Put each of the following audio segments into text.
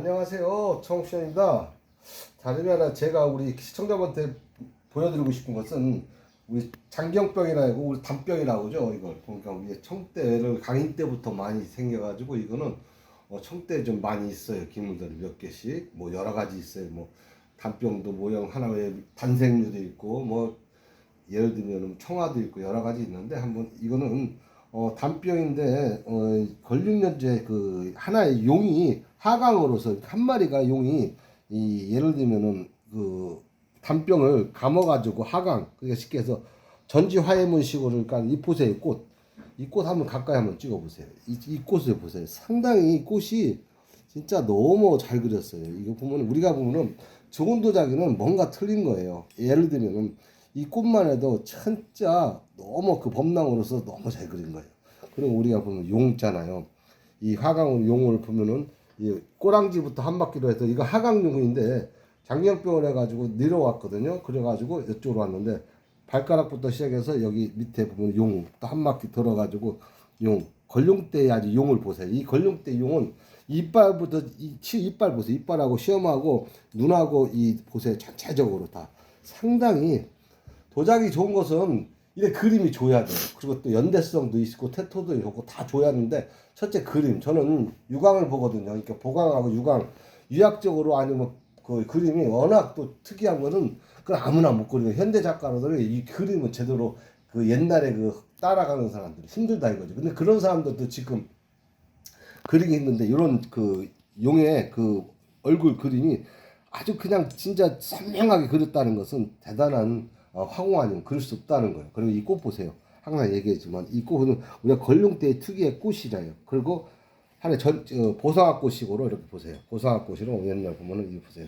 안녕하세요. 청옥션입니다. 다름이 아니라 제가 우리 시청자분한테 보여드리고 싶은 것은 우리 장경병이라 고 우리 담병이라고 하죠. 이걸 보니까 우리 청대를 강인 때부터 많이 생겨가지고 이거는 어, 청대 좀 많이 있어요. 기물들이 몇 개씩 뭐 여러 가지 있어요. 뭐 담병도 모형 하나에 단생류도 있고 뭐 예를 들면 청아도 있고 여러 가지 있는데 한번 이거는 어, 담병인데 어, 걸육년제 그 하나의 용이 하강으로서 한 마리가 용이 이 예를 들면은 그 담병을 감아가지고 하강 그러니까 쉽게 해서 전지화해문식으로 그러니까 이 보세요 꽃. 이 꽃 한번 가까이 한번 찍어보세요. 이, 이 꽃을 보세요. 상당히 이 꽃이 진짜 너무 잘 그렸어요. 이거 보면 우리가 보면은 좋은 도자기는 뭔가 틀린 거예요. 예를 들면은 이 꽃만 해도 진짜 너무 그 범랑으로서 너무 잘 그린 거예요. 그리고 우리가 보면 용 있잖아요. 이 하강 용을 보면은 이 꼬랑지부터 한 바퀴로 해서 이거 하강용인데 장경병을 해가지고 내려왔거든요. 그래가지고 이쪽으로 왔는데 발가락부터 시작해서 여기 밑에 보면 용 또 한 바퀴 들어가지고 용 걸룡대 아주 용을 보세요. 이 걸룡대 용은 이빨부터 이 치 이빨 보세요. 이빨하고 시험하고 눈하고 이 보세요. 전체적으로 다 상당히 도자기 좋은 것은 이래 그림이 줘야 돼요. 그리고 또 연대성도 있고 태토도 있고 다 줘야 하는데 첫째 그림 저는 유광을 보거든요. 그러니까 보강하고 유광 유학적으로 아니면 그 그림이 워낙 또 특이한 거는 그 아무나 못 그리고 현대 작가들이 이 그림을 제대로 그 옛날에 그 따라가는 사람들이 힘들다 이거죠. 근데 그런 사람들도 지금 그리기 힘든데 이런 그 용의 그 얼굴 그림이 아주 그냥 진짜 선명하게 그렸다는 것은 대단한 어, 아니면 그릴 수 없다는 거예요. 그리고 이 꽃 보세요. 항상 얘기했지만 이 꽃은 우리가 걸룡대의 특유의 꽃이잖아요. 그리고 하나 전 어, 보성화 꽃이고로 이렇게 보세요. 보성화 꽃이로 옛날 보면은 이 보세요.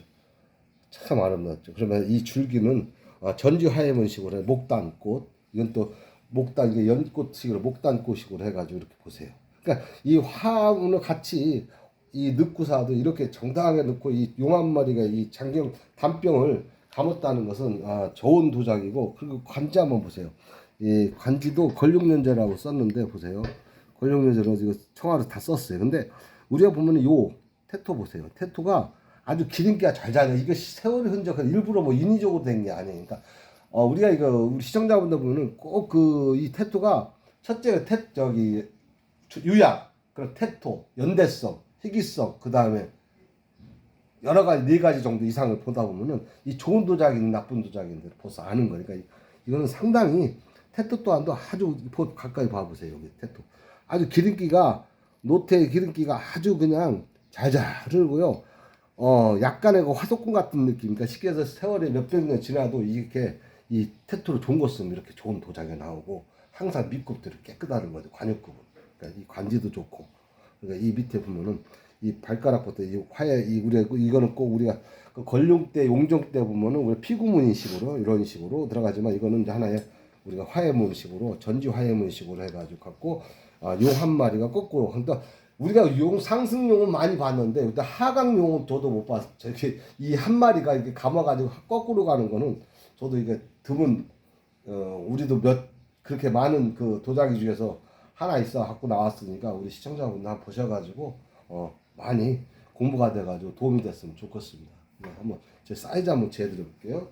참 아름답죠. 그러면 이 줄기는 어, 전주 하예문식으로 해 목단꽃 이건 또 목단 이게 연꽃식으로 목단꽃식으로 해가지고 이렇게 보세요. 그러니까 이 화음을 같이 이 늑구사도 이렇게 정당하게 넣고 이 용 한 마리가 이 장경 단병을 감았다는 것은 아, 좋은 도자기고 그리고 관지 한번 보세요. 이 관지도 걸룡연제라고 썼는데 보세요. 걸룡연제로 이거 청아로 다 썼어요. 근데 우리가 보면 요 테토 보세요. 테토가 아주 기름기가 잘 자요. 이거 세월의 흔적은 일부러 뭐 인위적으로 된 게 아니에요. 그러니까 어, 우리가 이거 우리 시청자분들 보면은 꼭 그 이 테토가 첫째 테 저기 유약, 그리고 테토, 연대성, 희귀성, 그 다음에 여러 가지 네 가지 정도 이상을 보다 보면은 이 좋은 도자기는 나쁜 도자기인데 벌써 아는 거니까 그러니까 이거는 상당히 테토 또한도 아주 보- 가까이 봐보세요 여기 테토. 아주 기름기가 노트의 기름기가 아주 그냥 잘잘 흐르고요. 어 약간의 그 화석금 같은 느낌. 그러니까 쉽게 해서 세월이 몇백 년 지나도 이렇게 이 테토로 좋은 거 쓰면 이렇게 좋은 도자기가 나오고 항상 밑급들이 깨끗하는 거죠 관역급은. 그러니까 이 관지도 좋고. 그러니까 이 밑에 보면은 이 발가락부터 이 화해 이 우리 이거는 꼭 우리가 그 걸룡 때 용정 때 보면은 우리 피구문식으로 이런 식으로 들어가지만 이거는 이제 하나의 우리가 화해문식으로 전지 화해문식으로 해가지고 갖고 아, 용 한 마리가 거꾸로 그러니까 우리가 용 상승용은 많이 봤는데 일단 하강용은 저도 못 봤어. 저기 이한 마리가 이렇게 감아가지고 거꾸로 가는 거는 저도 이게 드문 어 우리도 몇 그렇게 많은 그 도자기 중에서 하나 있어 갖고 나왔으니까 우리 시청자분들 한번 보셔가지고 어 많이 공부가 돼가지고 도움이 됐으면 좋겠습니다. 네, 한번 제 사이즈 한번 재드려 볼게요.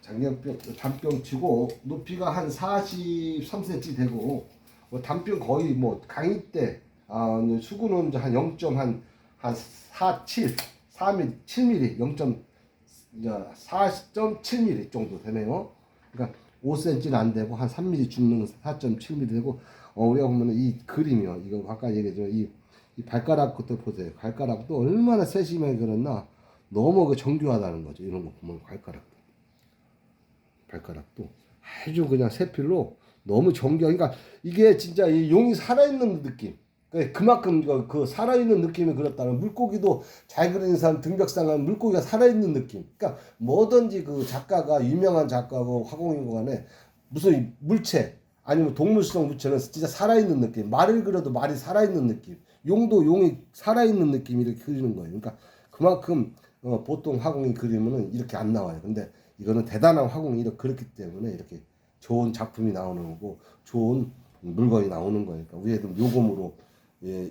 장경병 단병 치고 높이가 한 43cm 되고 뭐 단병 거의 뭐 강의 때 아, 수구는 한 0.한 한 47, 4mm, 7mm, 0. 이제 4.7mm 정도 되네요. 그러니까 5cm는 안 되고 한 3mm 줍는 4.7mm 되고 어, 우리가 보면은 이 그림이요. 이거 아까 얘기했죠. 이, 이 발가락 것도 보세요. 발가락도 얼마나 세심하게 그렸나 너무 그 정교하다는 거죠. 이런 거 보면 발가락. 발가락도 아주 그냥 세필로 너무 정교. 그러니까 이게 진짜 이 용이 살아있는 느낌. 그러니까 그만큼 그- 그 살아있는 느낌이 그렇다는 물고기도 잘 그리는 사람 등벽상은 물고기가 살아있는 느낌. 그러니까 뭐든지 그 작가가 유명한 작가고 화공이고 간에 무슨 물체 아니면 동물성 물체는 진짜 살아있는 느낌. 말을 그려도 말이 살아있는 느낌. 용도 용이 살아있는 느낌 이렇게 그리는 거예요. 그러니까 그만큼 어, 보통 화공이 그리면은 이렇게 안 나와요. 근데 이거는 대단한 화공이 이렇게 그렇기 때문에 이렇게 좋은 작품이 나오는 거고 좋은 물건이 나오는 거니까 우리도 요금으로 예,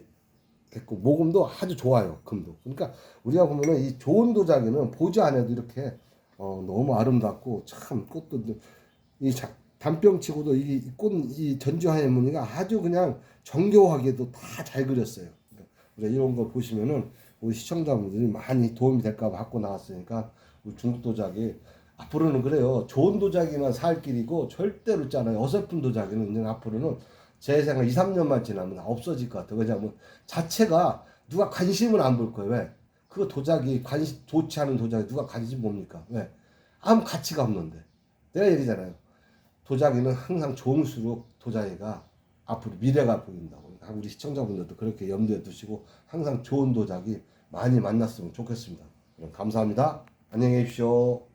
됐고 모금도 아주 좋아요 금도 그러니까 우리가 보면은 이 좋은 도자기는 보지 않아도 이렇게 어, 너무 아름답고 참 꽃도 이 자- 단병치고도 이 꽃 이 전주하의 무늬가 아주 그냥 정교하게도 다 잘 그렸어요. 그러니까 이런 거 보시면은 우리 시청자분들이 많이 도움이 될까 봐 갖고 나왔으니까 우리 중국 도자기 앞으로는 그래요. 좋은 도자기만 살 길이고 절대로 있잖아요. 어설픈 도자기는 이제 앞으로는 제 생각 2, 3년만 지나면 없어질 것 같아요. 왜냐하면 자체가 누가 관심을 안 볼 거예요. 왜? 그거 도자기 관심 좋지 않은 도자기 누가 관심 봅니까? 왜? 아무 가치가 없는데. 내가 얘기잖아요. 도자기는 항상 좋을수록 도자기가 앞으로 미래가 보인다고. 우리 시청자분들도 그렇게 염두에 두시고 항상 좋은 도자기 많이 만났으면 좋겠습니다. 감사합니다. 안녕히 계십시오.